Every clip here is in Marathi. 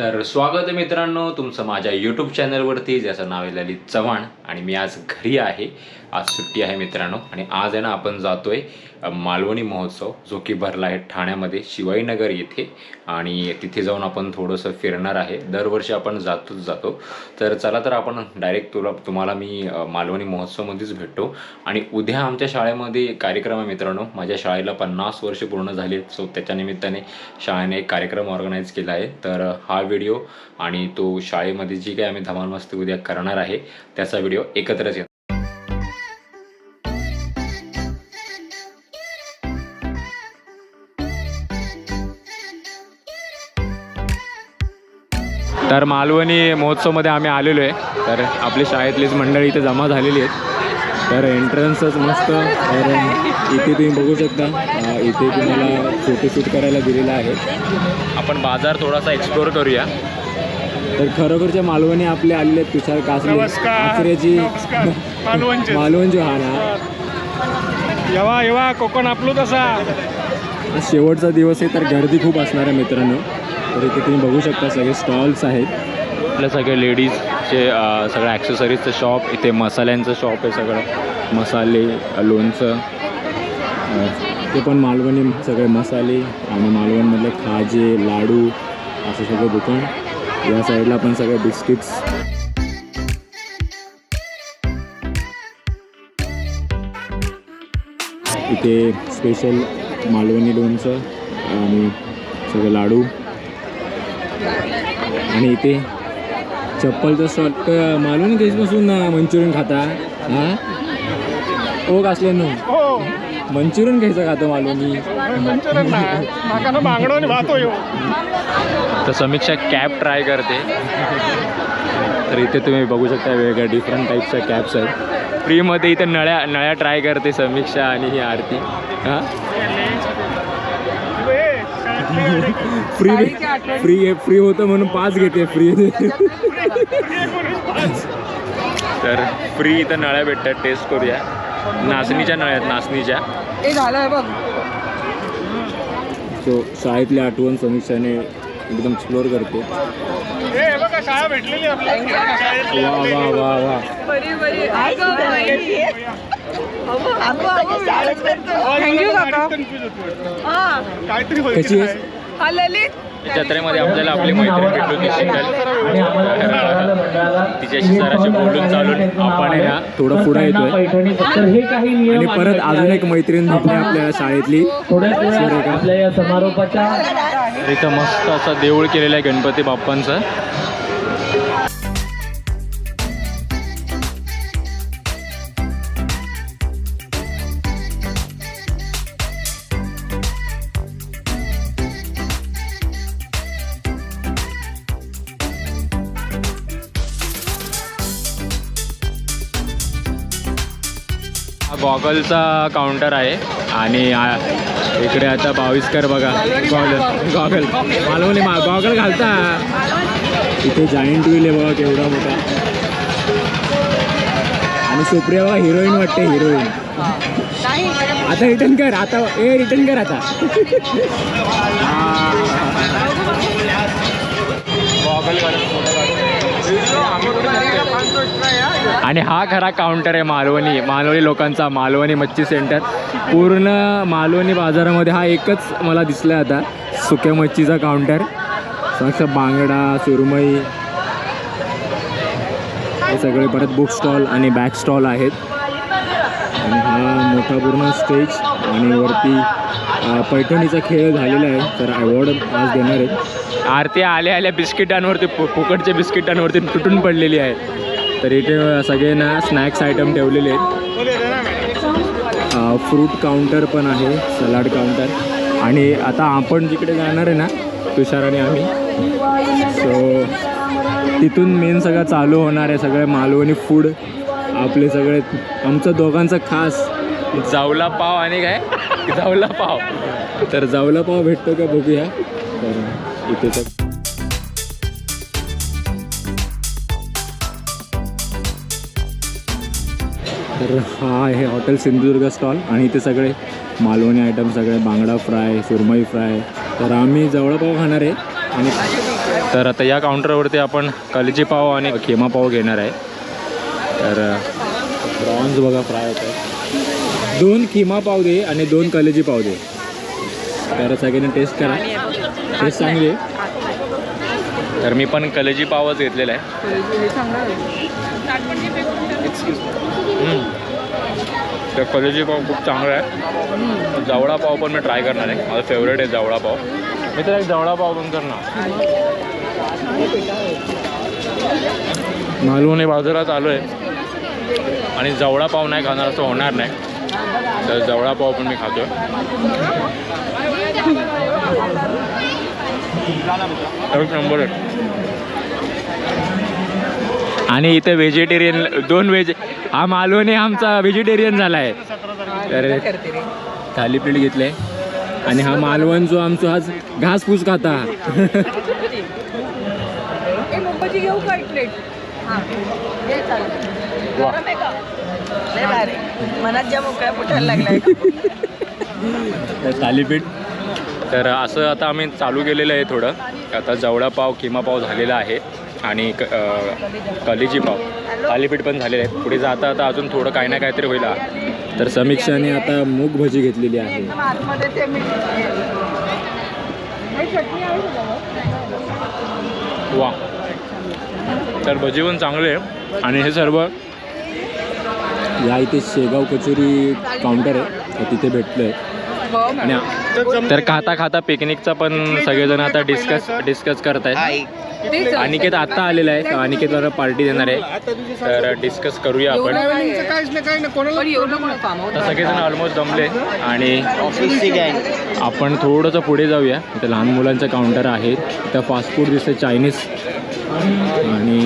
तर स्वागत आहे मित्रांनो तुमचं माझ्या यूट्यूब चॅनलवरती ज्याचं नाव आहे ललित चव्हाण. आणि मी आज घरी आहे. आज सुट्टी आहे मित्रांनो. आणि आज आहे ना आपण जातोय मालवणी महोत्सव जो की भरला आहे ठाण्यामध्ये शिवाईनगर येथे. आणि तिथे जाऊन आपण थोडंसं फिरणार आहे. दरवर्षी आपण जातोच जातो. तर चला तर आपण डायरेक्ट तुला तुम्हाला मी मालवणी महोत्सवमध्येच भेटतो. आणि उद्या आमच्या शाळेमध्ये कार्यक्रम आहे मित्रांनो. माझ्या शाळेला पन्नास वर्ष पूर्ण झाली आहेत. सो त्याच्या निमित्ताने शाळेने एक कार्यक्रम ऑर्गनाईज केला आहे. तर हा व्हिडिओ आणि तो शाळेमध्ये जी काही आम्ही धमाल मस्ती उद्या करणार आहे त्याचा व्हिडिओ एकत्रच येतो. तर मालवणी महोत्सवमध्ये आम्ही आलेलो आहे. तर आपली शाळेतलीच मंडळी इथे जमा झालेली आहेत. तर एंट्रन्सच मस्त तर इथे तुम्ही बघू शकता. इथे तुम्हाला फोटोशूट करायला दिलेला आहे. आपण बाजार थोडासा एक्सप्लोअर करूया. तर खरोखरच्या मालवणी आपले आलेले आहेत तुषार कासले. आचऱ्याची मालवणचे मालवण जो हा ना. येवा येवा. कोकण आपलो तसा शेवटचा दिवस आहे तर गर्दी खूप असणार आहे मित्रांनो. तर इथे तुम्ही बघू शकता सगळे स्टॉल्स आहेत. आपल्या सगळे लेडीजचे सगळ्या सगळं ॲक्सेसरीजचं शॉप इथे मसाल्यांचं शॉप आहे सगळं. मसाले लोणचं ते पण मालवणी सगळे मसाले आणि मालवणमधले खाजे लाडू असं सगळं दुकान. या साईडला पण सगळे बिस्किट्स इथे स्पेशल मालवणी लोणचं आणि सगळे लाडू. आणि इथे चप्पलचं शॉर्ट मालवणी देशपासून मंचुरियन खाता हा? ओक असल्यानं हो. मंचुरियन घ्यायचं खातो ना ना होयो तर समीक्षा कॅब ट्राय करते. तर इथे तुम्ही बघू शकता वेगळ्या डिफरंट टाईपच्या कॅब्स आहेत. फ्रीमध्ये इथे नळ्या नळ्या ट्राय करते समीक्षा आणि ही आरती. हां? फ्री फ्री फ्री होतं म्हणून पाच घेते फ्री तर फ्री इथं नळ्या भेटतात टेस्ट करूया. नाचणीच्या नळ्या आहेत नाचणीच्या. ते झालंय बघ. सो शाळेतली आठवण समीक्षाने एकदम एक्सप्लोअर करते. बघा शाळा भेटलेली आपल्याला. शाळेतली वा. वा वा वा. काका. हा. काहीतरी होईल? हा ललित. जत्रेमध्ये आपल्याला आपली मैत्रीण भेटली होती शिंगल. तिच्याशी जराशी बोलून चालून आपण थोडं पुढे येतोय. तर हे काही नियम आणि परत अजून एक मैत्रीण भेटली आपल्याला शाळेतली. थोड्याच सुरेखा. वेळात आपल्या या समारोपाच्या इथं मस्त असं देऊळ केलेलं आहे गणपती बाप्पांचं. गॉगलचा काउंटर आहे आणि इकडे आता बावीसकर बघा गॉगल गॉगल. मालवणी मा गॉगल घालता. इथे जायंट व्हील आहे बघा केवढा मोठा. आणि सुप्रिया बघा हिरोईन वाटते हिरोईन आता रिटर्न कर आता ए रिटर्न कर आता. आणि हा खरा काउंटर आहे मालवणी. मालवणी लोकांचा मालवणी मच्छी सेंटर पूर्ण मालवणी बाजारामध्ये हा एकच मला दिसला आता. सुक्या मच्छीचा काउंटर साक्ष बांगडा सुरमई. हे सगळे परत बुक स्टॉल आणि बॅक स्टॉल आहेत. आणि हा मोठा पूर्ण स्टेज आणि वरती पैठणीचा खेळ झालेला आहे. तर अवॉर्ड आज देणार आहेत. आरती आल्या आल्या बिस्किटांवरती फुकटच्या बिस्किटांवरती तुटून पडलेली आहे. तर इथे सगळ्यांना स्नॅक्स आयटम ठेवलेले आहेत. फ्रूट काउंटर पण आहे सलाड काउंटर आणि आता आपण जिकडे जाणार आहे ना तुषार आणि आम्ही. सो तिथून मेन सगळं चालू होणार आहे सगळे मालवणी फूड आपले सगळे आमचं दोघांचं खास. जावला पाव आणि काय? जावला पाव. तर जावला पाव भेटतो का बघूया. तर इथे तर तर हा आहे हॉटेल सिंधुदुर्ग स्टॉल आणि इथे सगळे मालवणी आयटम सगळे बांगडा फ्राय सुरमई फ्राय. तर आम्ही जवळपाव खाणार आहे आणि तर आता या काउंटरवरती आपण कलेजी पाव आणि खेमा पाव घेणार आहे. तर प्रॉन्स बघा फ्राय होत आहे दोन किमा पाव दे आणि दोन कलेजी पाव दे. तर सगळ्यांनी टेस्ट करा. टेस्ट चांगली आहे. तर मी पण कलेजी पावच घेतलेला आहे. तर कलेजी पाव खूप चांगला आहे. जवळा पाव पण मी ट्राय करणार आहे. माझा फेवरेट आहे जवळा पाव. मी तर एक जवळा पाव पण करणार. मालवणी बाजारात आलो आहे आणि जवळा पाव नाही खाणार असं होणार नाही. तर जवळा पाव पण मी खातो एक नंबर आहे. आणि इथे व्हेजिटेरियन दोन व्हेज हा मालवणी आमचा व्हेजिटेरियन झाला आहे तर रे थालीपीठ घेतले आणि हा मालवण जो आमचा आज घासपूस खाता. हां हे. थालीपीठ. तर असं आता आम्ही चालू केलेलं आहे थोडं. आता जवळा पाव किमा पाव झालेला आहे. आणि क कलेजी पाव. थालीपीठ पण झालेलं आहे. पुढे जाता आता अजून थोडं काही ना काहीतरी होईल. तर समीक्षाने आता मूग भजी घेतलेली आहे. वा तर भजी पण चांगले आहे. आणि हे सर्व या इथे शेगाव कचोरी काउंटर आहे. तर तिथे भेटलं आहे आणि तर खाता खाता पिकनिकचा पण सगळेजण आता डिस्कस डिस्कस करत आहेत अनिकेत आता आलेला आहे तर अनिकेतला पार्टी देणार आहे. तर डिस्कस करूया आपण. सगळेजण ऑलमोस्ट जमले. आणि आपण थोडंसं पुढे जाऊया. इथे लहान मुलांचं काउंटर आहे. इथं फास्ट फूड दिसतं चायनीज आणि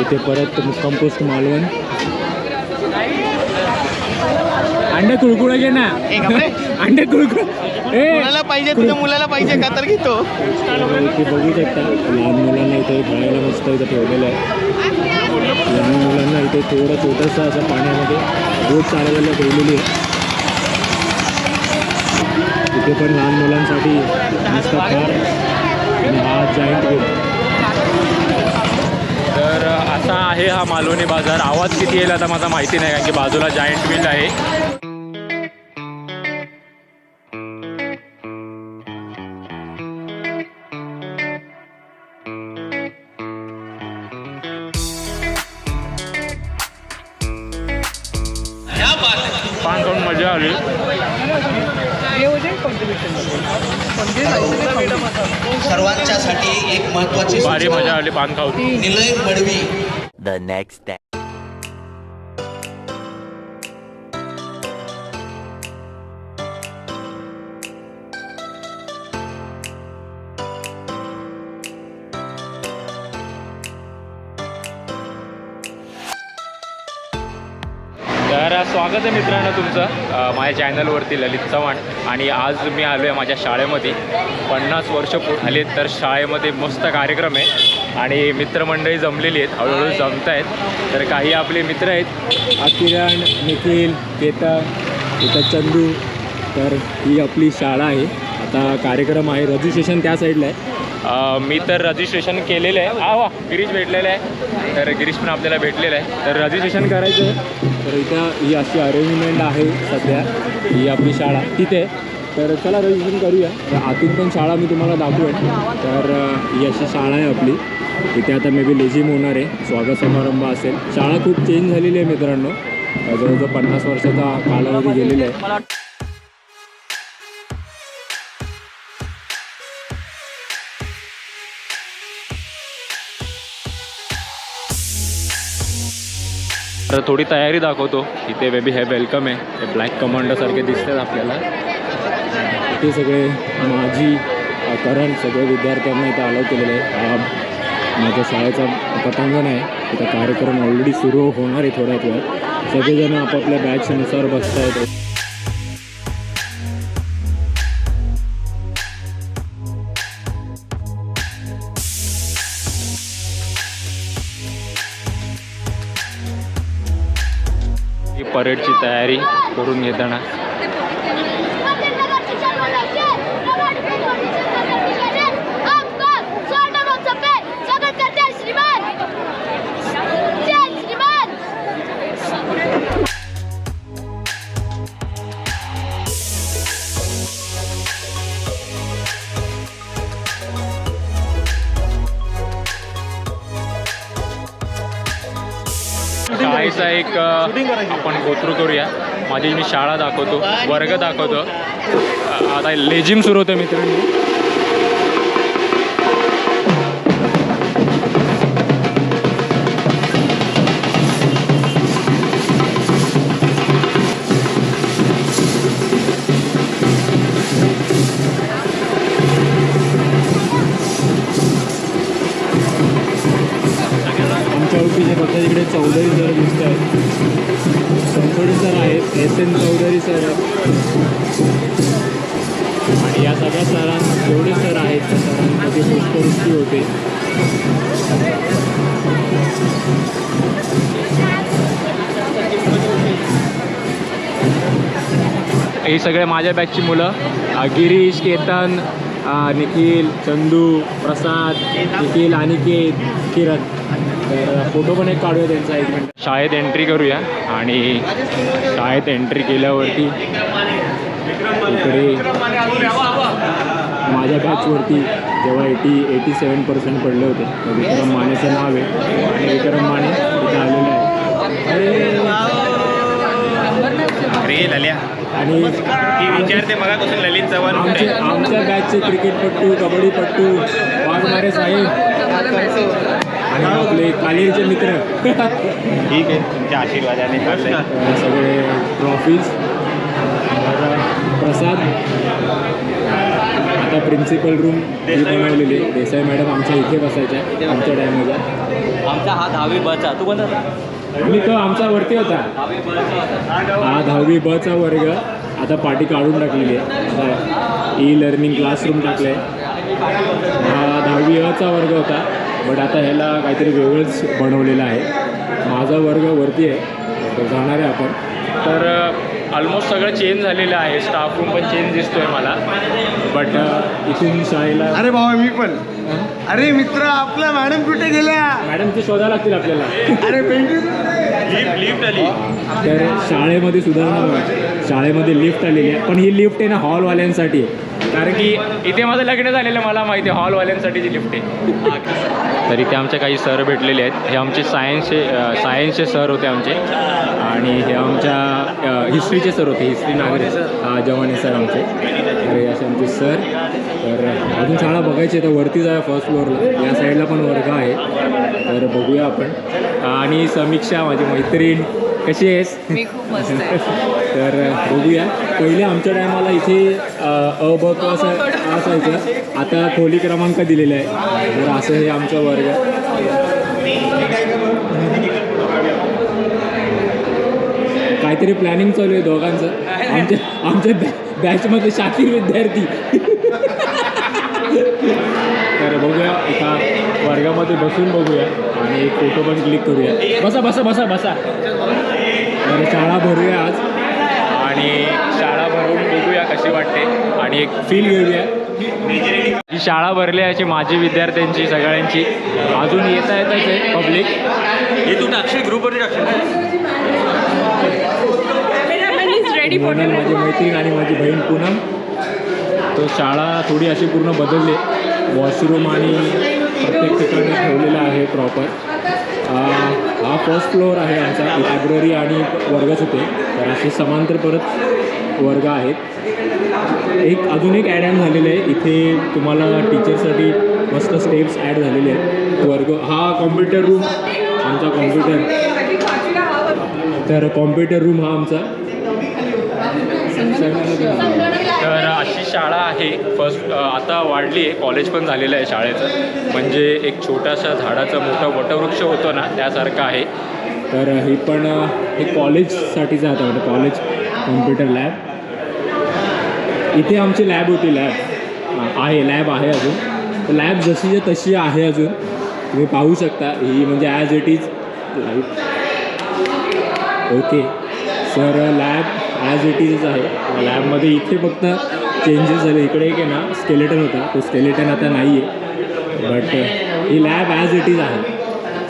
इथे परत मुक्काम पोस्ट मालवण. अंडे कुळकुळे घे ना. अंडे कुळकुळ. मुलाला पाहिजे तुझ्या मुलाला पाहिजे का तर घेतो. बघू शकता लहान मुलांना इथे खेळायला मस्त इथं ठेवलेलं आहे. लहान मुलांना इथे थोडं छोटंसं असं पाण्यामध्ये बोट चालवायला ठेवलेली आहे. इथे पण लहान मुलांसाठी मस्त कार आणि हा जाईंट गेम तर असा आहे हा मालवणी बाजार. आवाज किती येईल आता माझा माहिती नाही कारण की बाजूला जायंट व्हील आहे. खाऊ. सर्वांच्यासाठी एक महत्वाची भारी मजा आली पान खाऊन निलय मडवी the next आहे मित्रांनो तुमचं. माझ्या चॅनलवरती ललित चव्हाण आणि आज मी आलो आहे माझ्या शाळेमध्ये. पन्नास वर्ष आले तर शाळेमध्ये मस्त कार्यक्रम आहे आणि मित्रमंडळी जमलेली आहेत हळूहळू जमत आहेत तर काही आपले मित्र आहेत. किरण निखिल केतन इथं चंदू. तर ही आपली शाळा आहे. आता कार्यक्रम आहे. रजिस्ट्रेशन त्या साईडला आहे. मी तर रजिस्ट्रेशन केलेलं आहे. आ वा गिरीश भेटलेलं आहे. तर गिरीश पण आपल्याला भेटलेलं आहे. तर रजिस्ट्रेशन करायचं आहे. तर इथं ही अशी अरेंजमेंट आहे सध्या. ही आपली शाळा तिथे. तर चला रजिस्ट्रेशन करूया. तर आतून पण शाळा मी तुम्हाला दाखवेन. तर ही अशी शाळा आहे आपली. इथे आता मे बी लेझिम होणार आहे. स्वागत समारंभ असेल. शाळा खूप चेंज झालेली आहे मित्रांनो. जवळजवळ पन्नास वर्षाचा कालावधी गेलेला आहे. तर थोडी तयारी दाखवतो. इथे बेबी हे वेलकम आहे. हे ब्लॅक कमांडरसारखे दिसतात आपल्याला. इथे सगळे माझी करंट करण सगळे विद्यार्थ्यांना इथं अलाव केलेलं आहे माझ्या शाळेचा पटांगण आहे. इथं कार्यक्रम ऑलरेडी सुरू होणार आहे थोड्याच वेळात सगळेजण आपापल्या बॅचनुसार बसत आहेत ही परेडची तयारी करून घेताना. एक आपण गोथ्रू करूया. माझी मी शाळा दाखवतो वर्ग दाखवतो. आता लेजिम सुरू होतं मित्रांनी. या सगळ्या सरां जेवढे सर आहेत त्या सरांमध्ये पुष्पवृष्टी होते. हे सगळे माझ्या बॅचची मुलं. गिरीश केतन निखिल चंदू प्रसाद निखिल अनिकेत किरण. तर फोटो पण एक काढूया त्यांचा एक मिनिट. शाळेत एंट्री करूया आणि शाळेत एंट्री केल्यावरती इकडे माझ्या बॅचवरती जेव्हा एटी एटी सेवन पर्सेंट पडले होते तर विक्रम मानेचं नाव आहे. आणि विक्रम माने इथे आलेलं आहे आणि ललित चव्हाण आमचे? आमच्या बॅचचे क्रिकेटपट्टू कबड्डीपट्टू वाघमारे साहेब. आणि आपले कालीचे मित्र. ठीक आहे तुमच्या आशीर्वादाने सगळे ट्रॉफीज प्रसाद. आता प्रिन्सिपल रूम बनवलेली. देसाई मॅडम आमच्या इथे बसायच्या आमच्या टायमाला आमचा हा दहावी बचा तू कोणता? मी तो आमचा वरती होता. हा दहावी बचा वर्ग आता पाठी काढून टाकलेली आहे. ई लर्निंग क्लासरूम टाकलं आहे हा दहावी अचा वर्ग होता. बट आता ह्याला काहीतरी वेगळंच बनवलेलं आहे. माझा वर्ग वरती आहे. जाणार आहे आपण. तर ऑलमोस्ट सगळं चेंज झालेलं आहे. स्टाफ रूम पण चेंज दिसतोय मला. बट uh, इथून शाळेला अरे बाबा मी पण. अरे मित्र आपला मॅडम कुठे गेल्या? मॅडम ते शोधावं लागतील आपल्याला. अरे लिफ्ट लिफ्ट आली. तर शाळेमध्ये सुधारणा. शाळेमध्ये लिफ्ट आलेली आहे. पण ही लिफ्ट आहे ना हॉलवाल्यांसाठी आहे कारण की इथे माझं लग्न झालेलं आहे, मला माहिती आहे हॉलवाल्यांसाठीची लिफ्ट आहे. तर इथे आमचे काही सर भेटलेले आहेत. हे आमचे सायन्सचे सायन्सचे सर होते आमचे. आणि हे आमच्या हिस्ट्रीचे सर होते हिस्ट्री नागरे हा जवाने सर आमचे. तर हे असे आमचे सर. तर अजून शाळा बघायची तर वरती जाऊया फर्स्ट फ्लोअरला या साईडला पण वर्ग आहे. तर बघूया आपण. आणि समीक्षा माझी मैत्रीण. कशी आहेस? मी खूप मस्त आहे. तर बघूया. पहिले आमच्या टायमाला इथे अ ब क असं असायचं. आता खोली क्रमांक दिलेला आहे. तर असं हे आमचं वर्ग. काहीतरी प्लॅनिंग चालू आहे दोघांचं. आमच्या आमच्या बॅ बॅचमध्ये शाकीर विद्यार्थी. बघूया. एका वर्गामध्ये बसून बघूया. आणि एक फोटो पण क्लिक करूया. बसा बसा बसा बसा. तर शाळा भरूया आज. आणि शाळा भरून बघूया कशी वाटते. आणि एक फील घेऊया. ही शाळा भरली आहे अशी माझी विद्यार्थ्यांची सगळ्यांची. अजून येता येतच आहे पब्लिक हे तू टाकशील ग्रुपवर टाकशील माझी मैत्रीण आणि माझी बहीण पूनम. तो शाळा थोडी अशी पूर्ण बदलली. वॉशरूम आणि प्रत्येक ठिकाणी ठेवलेलं आहे प्रॉपर. हा फर्स्ट फ्लोअर आहे आमचा लायब्ररी आणि वर्गच होते. तर असे समांतर परत वर्ग आहेत. एक अजून एक ॲड झालेलं आहे. इथे तुम्हाला टीचरसाठी मस्त स्टेप्स ॲड झालेले आहेत. वर्ग हा कॉम्प्युटर रूम आमचा कॉम्प्युटर तर कॉम्प्युटर रूम हा आमचा. तर शाळा आहे. फर्स्ट आता वाढली आहे. कॉलेज पण झालेलं आहे शाळेचं. म्हणजे एक छोटासा झाडाचा मोठा वटवृक्ष होतं ना त्यासारखं आहे. तर हे पण हे कॉलेजसाठीचं आता म्हणजे कॉलेज कॉम्प्युटर लॅब इथे आमची लॅब होती लॅब आहे लॅब आहे अजून. तर लॅब जशी तशी आहे अजून. तुम्ही पाहू शकता. ही म्हणजे as it is life okay sir lab as it इजच आहे. लॅबमध्ये इथे फक्त चेंजेस झाले. इकडे एक आहे ना स्केलेटन होता. तो स्केलेटन आता नाही आहे बट ही लॅब ॲज इट इज आहे.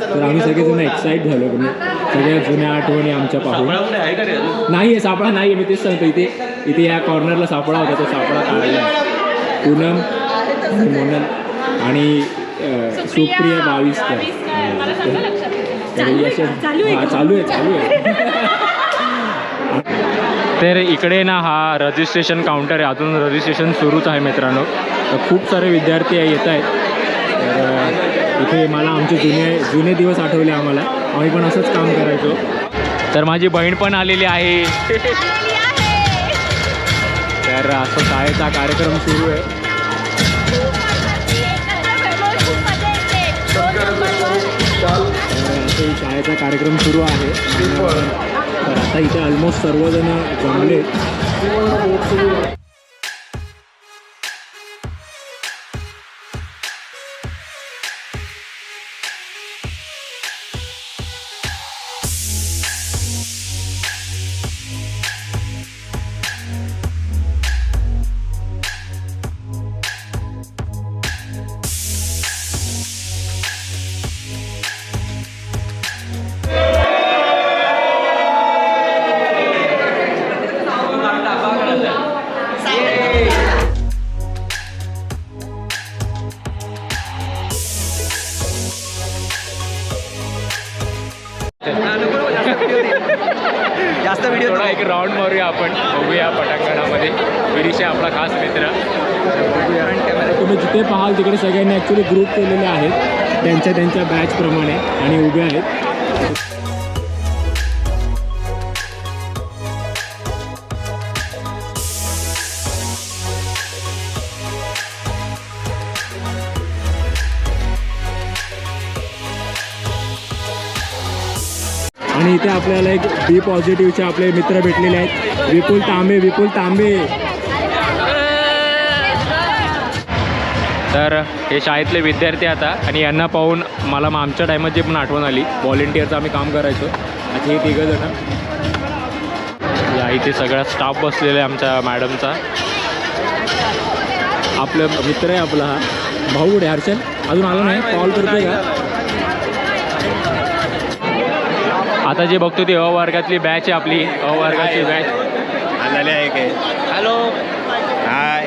तर आम्ही सगळेजण एक्साईट झालो. म्हणजे सगळ्या जुन्या आठवणी आमच्या पाहून? नाही आहे? सापळा नाही आहे मी तेच सांगतो. इथे इथे या कॉर्नरला सापळा होता. तो सापळा काढला. आहे पूनम आणि मोनल आणि सुप्रिया चालू आहे चालू आहे चालू आहे. तर इकडे ना हा रजिस्ट्रेशन काउंटर आहे. अजून रजिस्ट्रेशन सुरूच आहे मित्रांनो. तर खूप सारे विद्यार्थी येत आहेत. तर इथे मला आमचे जुने जुने दिवस आठवले आम्हाला. आम्ही पण असंच काम करायचो. तर माझी बहीण पण आलेली आहे. तर असं शाळेचा कार्यक्रम सुरू आहे. शाळेचा कार्यक्रम सुरू आहे. तर आता इथे ऑलमोस्ट सर्वजण जमले. जास्त व्हिडिओ थोडा एक राऊंड मारूया आपण. बघूया पटांगणामध्ये. विरिश आहे आपला खास मित्र. तुम्ही जिथे पाहाल तिकडे सगळ्यांनी ॲक्च्युली ग्रुप केलेले आहेत. त्यांच्या त्यांच्या बॅचप्रमाणे आणि उभे आहेत. आपल्याला एक बी पॉझिटिव्हचे आपले मित्र भेटलेले आहेत. विपुल तांबे विपुल तांबे. तर हे शाळेतले विद्यार्थी आता आणि यांना पाहून मला मग आमच्या टायमात जे पण आठवण आली. व्हॉलेंटिअरचं आम्ही काम करायचो. आणि हे तिघं जण. या इथे सगळा स्टाफ बसलेला आहे आमच्या मॅडमचा आपलं मित्र आहे आपला हा. भाऊ आहे? हर्षल? अजून आला नाही? कॉल करतोय का? आता जे बघतो ते अ वर्गातली बॅच आहे आपली. अ वर्गाची बॅच आलेले आहे काय हॅलो हाय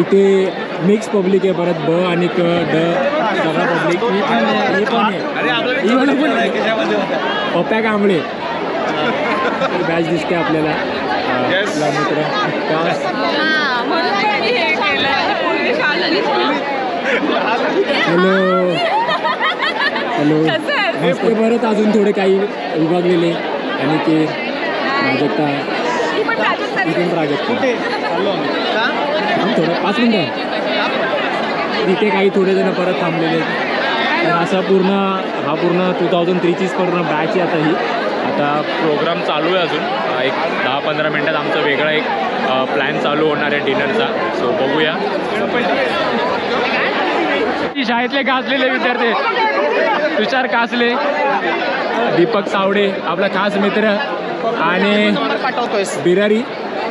इथे मिक्स पब्लिक आहे परत ब आणि क ड सगळा पब्लिक ही पण आहे, पण. पप्प्या कांबळे बॅच दिसते आपल्याला. मित्र. हॅलो हॅलो परत अजून थोडे काही विभागलेले आणि ते प्राजक्ता इथून प्राजक्ता थोडं पाच मिनटं. तिथे काही थोडे जण परत थांबलेले असा पूर्ण हा पूर्ण टू थाउजंड थ्रीचीच पूर्ण बॅच आहे आता ही. आता प्रोग्राम चालू आहे अजून. एक दहा पंधरा मिनटात आमचा वेगळा एक प्लॅन चालू होणार आहे डिनरचा सो बघूया. शाळेतले गाजलेले विद्यार्थी. तुषार कासले दीपक सावडे आपला खास मित्र आणि बिरारी.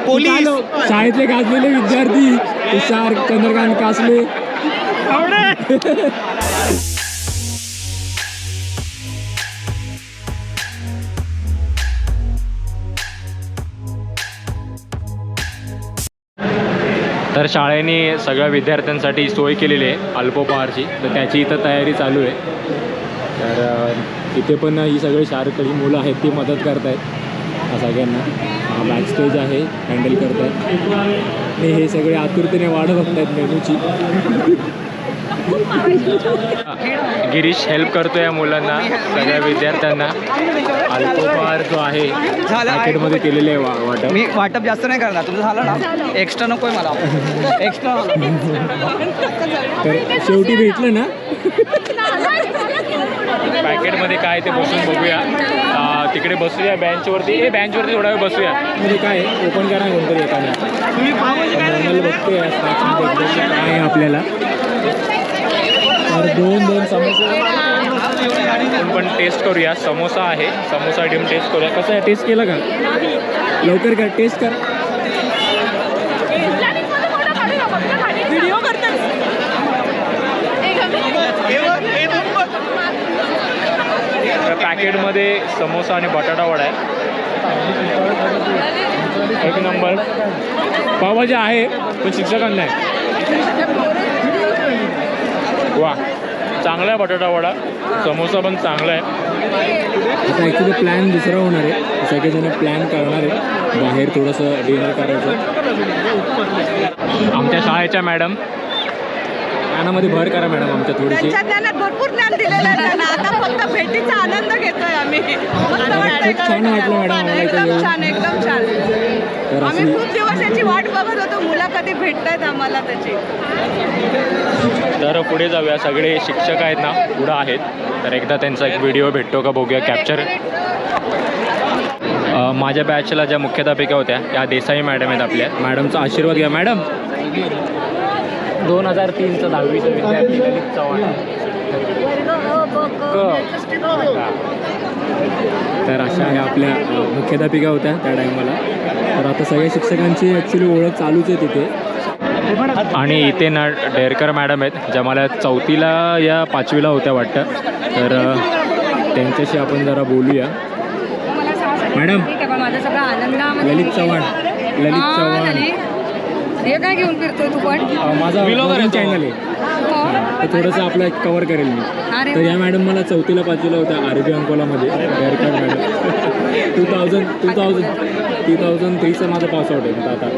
पोलीस. शाळेतले गाजलेले विद्यार्थी तुषार चंद्रकांत कासले. तर शाळेने सगळ्या विद्यार्थ्यांसाठी सोय केलेली आहे अल्पोपहारची. तर त्याची इथं तयारी चालू आहे. तर इथे पण ही सगळी शाळेतली मुलं आहेत ती मदत करत आहेत सगळ्यांना. बॅक स्टेज आहे हँडल करत आहेत आणि हे सगळे आतुरतेने वाढत बघत आहेत मेनूची. गिरीश हेल्प करतो या मुलांना सगळ्या विद्यार्थ्यांना. अल्पोपहार जो आहे पॅकेटमध्ये केलेले आहे वा वाटप. मी वाटप जास्त नाही करणार. तुझं झालं ना? एक्स्ट्रा नकोय मला. एक्स्ट्रा तर शेवटी भेटलं ना? पॅकेटमध्ये काय ते बसून बघूया. तिकडे बसूया बेंचवरती ए बेंचवरती थोडा वेळ बसूया. म्हणजे काय ओपन करा कोणतरी एकाने नॉर्मल बघतोय काय आहे आपल्याला? दोन दोन समोसे. पण टेस्ट करूया. समोसा आहे. समोसा डिम टेस्ट करूया. कसं आहे? टेस्ट केलं का? लवकर कर. टेस्ट कर. व्हिडिओ करतात. तर पॅकेटमध्ये समोसा आणि बटाटा वडा आहे. एक नंबर. पावभाजी आहे पण शिक्षकांना आहे. वा चांगला आहे बटाटा वडा. समोसा पण चांगला आहे. आता ॲक्च्युली प्लॅन दुसरा होणार आहे. सगळेजण प्लॅन करणार आहे. बाहेर थोडंसं डिनर करायचं. आमच्या शाळेच्या मॅडम ज्ञानामध्ये भर करा मॅडम आमच्या थोडीशी. त्यांच्या ज्ञानात भरपूर ज्ञान दिलेलं आहे त्यांना. आता फक्त भेटीचा आनंद घेतोय आम्ही. मस्त वाटतंय खूप छान वाटलं मॅडम आम्हाला इथं एकदम येऊन. छान एकदम छान. तर आम्ही खूप दिवस याची वाट बघत होतो. मुलं कधी भेटतायत आम्हाला त्याची. तर पुढे जाऊया. सगळे शिक्षक आहेत ना पुढं आहेत. तर एकदा त्यांचा एक व्हिडिओ भेटतो का बघूया कॅप्चर माझ्या बॅचला ज्या मुख्याध्यापिका होत्या त्या देसाई मॅडम आहेत आपल्या. मॅडमचा आशीर्वाद घ्या. मॅडम. दोन हजार तीनचं दहावीचं विद्यार्थी ललित चव्हाण. तर अशा ह्या आपल्या मुख्याध्यापिका होत्या त्या टायमाला तर आता सगळ्या शिक्षकांची ॲक्च्युली ओळख चालूच आहे तिथे. आणि इथे ना डेरकर मॅडम आहेत ज्या मला चौथीला या पाचवीला होत्या वाटतं. तर त्यांच्याशी आपण जरा बोलूया. मॅडम ललित चव्हाण. ललित चव्हाण. हे काय घेऊन फिरतोय तू पण? माझा चॅनल आहे. तर थोडंसं आपलं कवर करेल मी. अरे तर या मॅडम मला चौथीला पाचवीला होत्या RB अंकोलामध्ये. Derkar madam two thousand two thousand two thousand थ्रीचं माझं पासआउट आहे. आता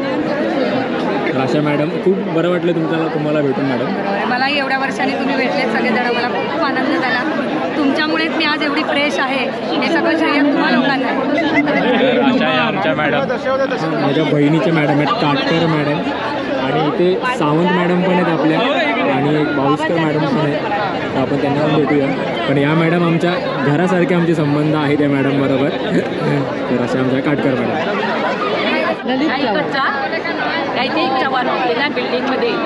तर अशा मॅडम खूप बरं वाटलं तुमच्याला तुम्हाला भेटून मॅडम. बरोबर. मलाही एवढ्या वर्षांनी तुम्ही भेटलेत सगळेजण. मला खूप खूप आनंद झाला. तुमच्यामुळेच मी आज एवढी फ्रेश आहे. हे सगळं श्रेय तुम्हा लोकांना आहे. तर अशा या आमच्या मॅडम. माझ्या बहिणीचे मॅडम आहेत काटकर मॅडम. आणि इथे सावंत मॅडम पण आहेत आपल्या. आणि एक बाऊसकर मॅडम पण आहेत. तर आपण त्यांना पण भेटूया. पण या मॅडम आमच्या घरासारखे आमचे संबंध आहेत या मॅडम बरोबर. तर अशा आमच्या काटकर मॅडम.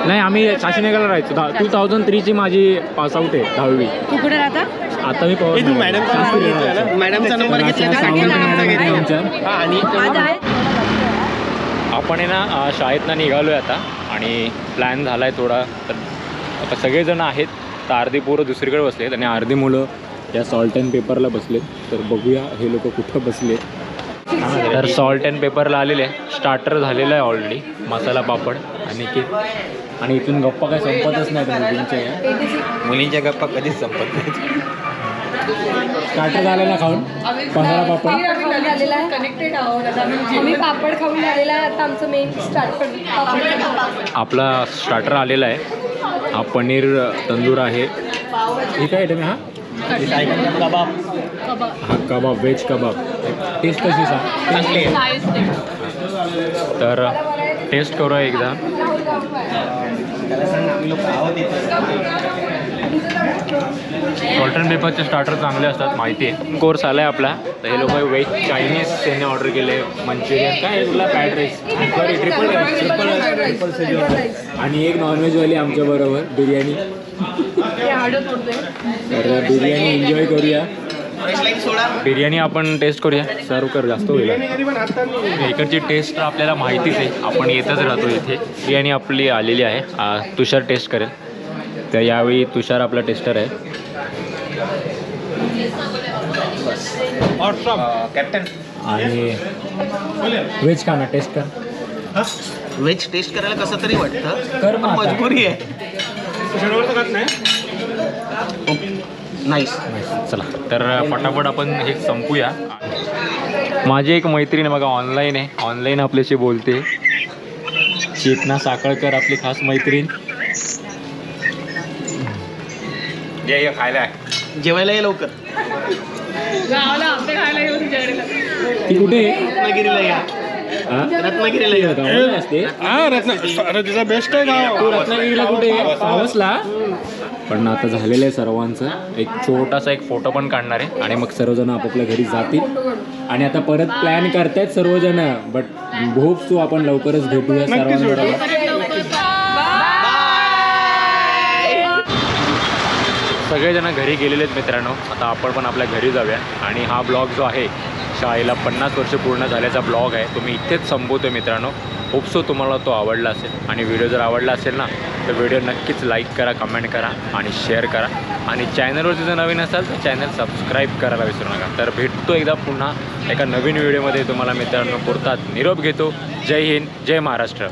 नाही आम्ही शाशीनगरला राहायचो. दहा टू थाउजंड थ्रीची माझी पासआउट आहे दहावी. तू कुठे राहता? आता मी मॅडमचा नंबर हा, आपण आहे ना शाळेतनं निघालो आहे आता. आणि प्लॅन झाला आहे थोडा. तर आता सगळेजण आहेत. तर अर्धी पोरं दुसरीकडे बसलेत. आणि अर्धी मुलं या सॉल्ट अँड पेपरला बसलेत. तर बघूया हे लोक कुठं बसले तर सॉल्ट अँड पेपरला आलेले स्टार्टर झालेलं आहे ऑलरेडी मसाला पापड आणि की आणि इथून गप्पा काय संपतच नाही मुलींच्या मुलींच्या गप्पा कधीच संपत नाही स्टार्टर झालं ना खाऊन. पंधरा पापड. कनेक्टेड आहोत आम्ही पापड खाऊन आलेला आहे. आता आमचं मेन आपला स्टार्टर आलेला आहे. हा पनीर तंदूर आहे. हे काय आयटम आहे हा? हा कबाब व्हेज कबाब. टेस्ट कशी सांग? तर टेस्ट करूया एकदा. अँड पेपरचे स्टार्टर चांगले असतात माहिती आहे. कोर्स आला आहे आपला. तर हे लोक व्हेज चायनीज त्यांनी ऑर्डर केले मंचुरियन काय तुला fried rice sorry triple rice triple rice आणि एक नॉनव्हेजवाली आमच्या बरोबर बिर्याणी. तर बिर्याणी एन्जॉय करूया. बिर्याणी आपण टेस्ट करूया. सर्व कर जास्त होईल. इकडची टेस्ट आपल्याला माहितीच आहे. आपण येतच राहतो इथे. बिर्याणी आपली आलेली आहे. तुषार टेस्ट करेल. तर यावेळी तुषार आपला टेस्टर आहे. कॅप्टन आणि व्हेज खाना टेस्ट कर. व्हेज टेस्ट करायला कसं तरी वाटतं. मजबुरी आहे. नाईस चला तर पटापट आपण हे संपूया. माझी एक मैत्रीण आहे बघा ऑनलाईन आहे. ऑनलाईन आपल्याशी बोलते. चेतना साखळकर आपली खास मैत्रीण. ये ये खायला जेवायला ये लवकर. ती कुठे आहे? रत्नागिरीला या. हा? रत्नागिरीला या. गावाला असते हा रत्न अरे तिचा बेस्ट आहे गाव तू रत्नागिरीला कुठे आहे? पावसला पण आता झालेलं आहे सर्वांचं. एक छोटासा एक फोटो पण काढणार आहे आणि मग सर्वजण आपापल्या घरी जातील. आणि आता परत प्लॅन करतायत सर्वजण बट होप तू आपण लवकरच भेटूया सर्वांबरोबर सगळेजण घरी गेलेले आहेत मित्रांनो. आता आपण पण आपल्या घरी जाऊया. आणि हा ब्लॉग जो आहे शाळेला पन्नास वर्ष पूर्ण झाल्याचा ब्लॉग आहे. तो मी इथेच संपवतो मित्रांनो. होपसो तुम्हाला तो आवडला असेल. आणि व्हिडिओ जर आवडला असेल ना तर व्हिडिओ नक्कीच लाईक करा कमेंट करा आणि शेअर करा. आणि चॅनलवरती जर नवीन असाल तर चॅनल सबस्क्राईब करायला विसरू नका. तर भेटतो एकदा पुन्हा एका नवीन व्हिडिओमध्ये तुम्हाला मित्रांनो. पुरतात निरोप घेतो. जय हिंद जय महाराष्ट्र.